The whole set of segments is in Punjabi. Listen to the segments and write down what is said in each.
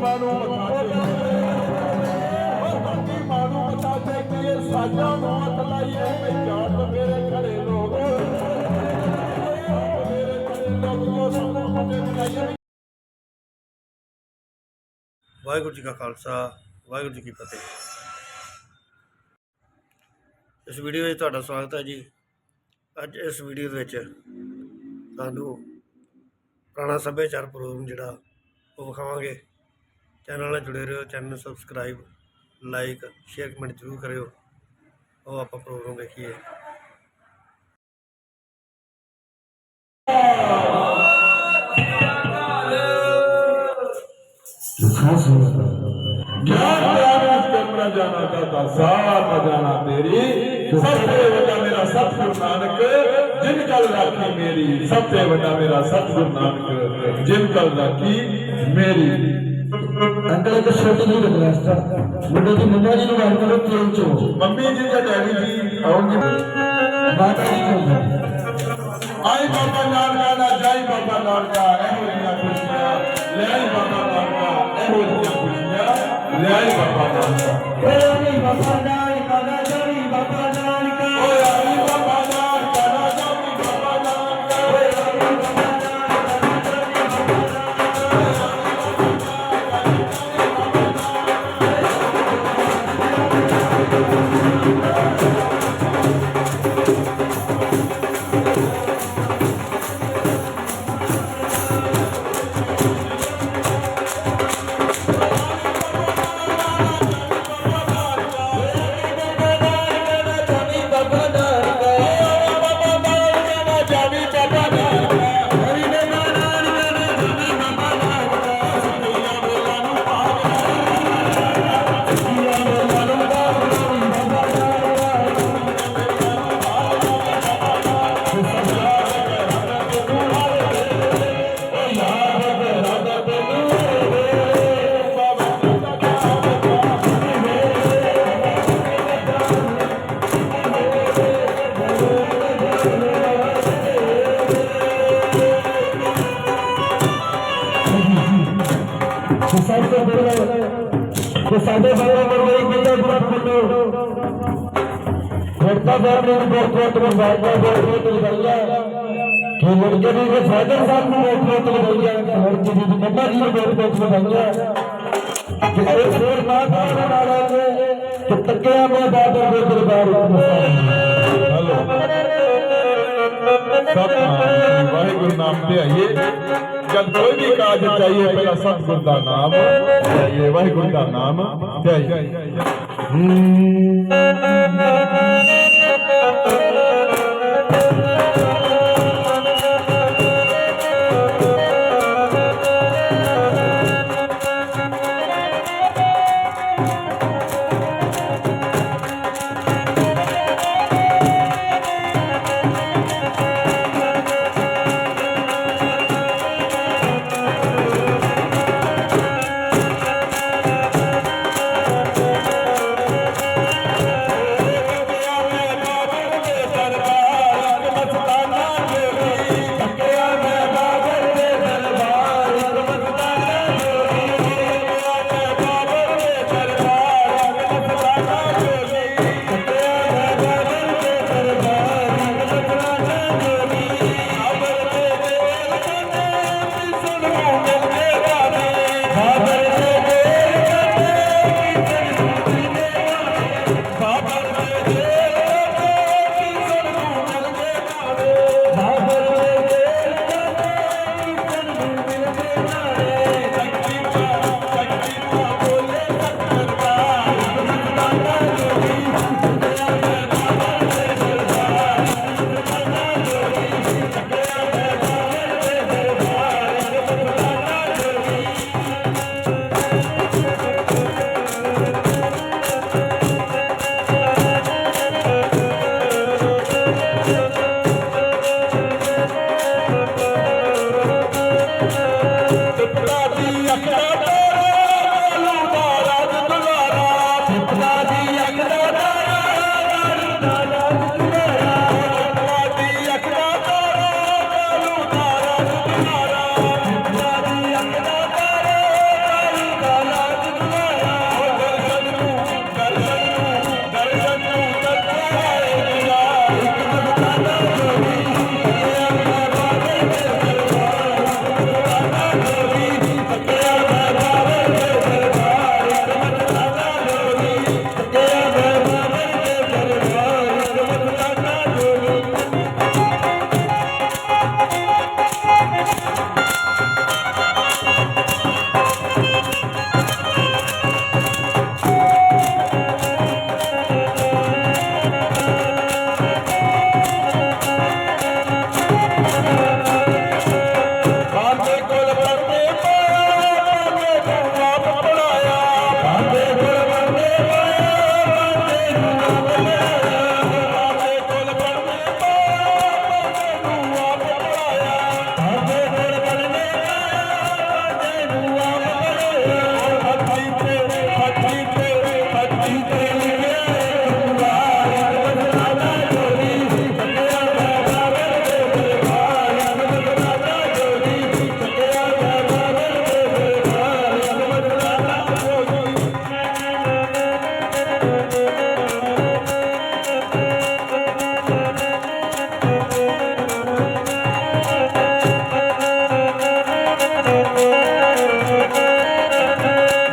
ਮਾਂ ਨੂੰ ਮੱਥਾ ਟੇਕੀਏ ਉਹ ਧਰਤੀ ਮਾਂ ਨੂੰ ਮੱਥਾ ਟੇਕੀਏ ਸਾਜਾਂ ਨੂੰ ਹੱਥ ਲਾਈਏ ਪਹਿਚਾਨ ਤੋਂ ਮੇਰੇ ਖੜੇ ਲੋਕ। ਮੇਰੇ ਖੜੇ ਲੋਕ ਜੋ ਸਾਨੂੰ ਮੁੰਡੇ ਬਣਾਈਏ ਵਾਹਿਗੁਰੂ ਜੀ ਕਾ ਖਾਲਸਾ, ਵਾਹਿਗੁਰੂ ਜੀ ਕੀ ਫਤਿਹ। ਇਸ ਵੀਡੀਓ ਵਿੱਚ ਤੁਹਾਡਾ ਸਵਾਗਤ ਹੈ ਜੀ। ਅੱਜ ਇਸ ਵੀਡੀਓ ਦੇ ਵਿੱਚ ਤੁਹਾਨੂੰ ਪੁਰਾਣਾ ਸੱਭਿਆਚਾਰ ਪ੍ਰੋਗਰਾਮ ਜਿਹੜਾ ਉਹ ਵਿਖਾਵਾਂਗੇ। ਚੈਨਲ ਨਾਲ ਜੁੜੇ ਰਹੋ ਚੈਨਲ ਨੂੰ ਸਬਸਕ੍ਰਾਈਬ ਲਾਈਕ ਸ਼ੇਅਰ ਕਮੈਂਟ ਜ਼ਰੂਰ ਕਰਿਓ। ਉਹ ਆਪਾਂ ਪ੍ਰੋਗਰਾਮ ਦੇਖੀਏ। ਸਭ ਤੋਂ ਵੱਡਾ ਮੇਰਾ ਸਤਿਗੁਰੂ ਨਾਨਕ ਜਿਨ ਗੱਲ ਦਾ ਮੇਰੀ ਵੱਡਾ ਮੇਰਾ ਸਤਿਗੁਰੂ ਨਾਨਕ, ਜਿਨ ਗੱਲ ਰਾਖੀ ਮੇਰੀ ਅੰਕਲ ਇੱਕ ਛੋਟੀ ਜਿਹੀ ਰਿਕਵੈਸਟ ਆ ਮੁੰਡੇ ਦੀ ਮੰਮਾ ਜੀ ਨੂੰ ਗੱਲ ਕਰੋ ਤੇਲ ਚੋ। ਮੰਮੀ ਜੀ ਤੇ ਡੈਡੀ ਜੀ ਆਉਣਗੇ ਮਾਤਾ ਜੀ ਨੂੰ ਆਈ ਬਾਬਾ ਨਾਨਕਾ ਦਾ ਜਾਈ ਬਾਬਾ ਨਾਨਕਾ ਇਹੋ ਜਿਹੀਆਂ ਖੁਸ਼ੀਆਂ। ਲੈ ਆਈ ਬਾਬਾ ਨਾਨਕਾ ਇਹੋ ਜਿਹੀਆਂ ਖੁਸ਼ੀਆਂ। ਲੈ ਆਈ ਬਾਬਾ ਨਾਨਕਾ। ਓਏ ਨਹੀਂ ਬਾਬਾ ਨਾਨਕਾ ਦਾ ਜੋੜੀ ਬਾਬਾ ਸਭ ਤੋਂ ਪਹਿਲਾਂ ਕਿ ਸਾਡੇ ਬਾਰੇ ਬੰਦੇ ਇੱਕ ਬੰਦਾ ਬੁਰਾ ਬੋਲੋ ਖੜਤਾ ਸਾਹਿਬ ਨੇ ਬਹੁਤ ਬਹੁਤ ਮੁਬਾਰਕਾਂ ਬਹੁਤ ਬਹੁਤ ਵਧਾਈਆਂ ਕਿ ਲੜਕੇ ਦੀ ਦੇ ਫਾਦਰ ਸਾਹਿਬ ਨੂੰ ਬਹੁਤ ਬਹੁਤ ਵਧਾਈਆਂ ਲੜਕੇ ਦੀ ਮੰਮਾ ਜੀ ਨੂੰ ਬਹੁਤ ਬਹੁਤ ਵਧਾਈਆਂ ਕਿ ਇਹ ਫੇਰ ਨਾ ਕਰਨ ਵਾਲਾ ਨੇ ਕਿ ਤੱਕਿਆ ਮੈਂ ਬਾਦਰ ਦੇ ਦਰਬਾਰ ਵਿੱਚ ਹਲੋ ਸਤਨਾਮ ਵਾਹਿਗੁਰੂ ਨਾਮ ਤੇ ਆਈਏ ਜਦ ਕੋਈ ਵੀ ਕਾਜ ਚਾਹੀਏ, ਪਹਿਲਾਂ ਸਤਿਗੁਰ ਦਾ ਨਾਮ ਤੇ ਵਾਹਿਗੁਰੂ ਦਾ ਨਾਮ ਤੇ ਆਈਏ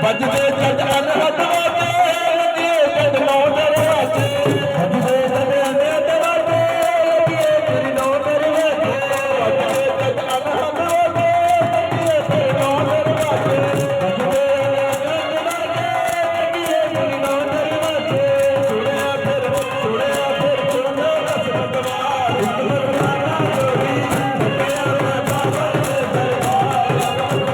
ਵੱਜਦੇ ਜੱਟ ਅਨਹਦ ਵਾਦੇ ਲੱਗੇ ਜੱਟ ਮੌਤ ਰਾਜੇ ਵੱਜਦੇ ਜੱਟ ਅਨਹਦ ਵਾਦੇ ਲੱਗੇ ਤੇਰੀ ਮੌਤ ਰਾਜੇ ਵੱਜਦੇ ਜੱਟ ਅਨਹਦ ਵਾਦੇ ਲੱਗੇ ਤੇਰੀ ਮੌਤ ਰਾਜੇ ਵੱਜਦੇ ਅਨਹਦ ਵਾਦੇ ਲੱਗੇ ਤੇਰੀ ਮੌਤ ਰਾਜੇ ਸੁਣਿਆ ਫਿਰ ਸੁਣਿਆ ਫਿਰ ਚੁੰਨਾ ਰਸ ਬਦਵਾ ਇੱਕ ਬਦਵਾ ਨਾ ਜੋੜੀ ਸੁਣਿਆ ਨਾ ਬਾਬਾ ਦੇ ਦਰਬਾਰ।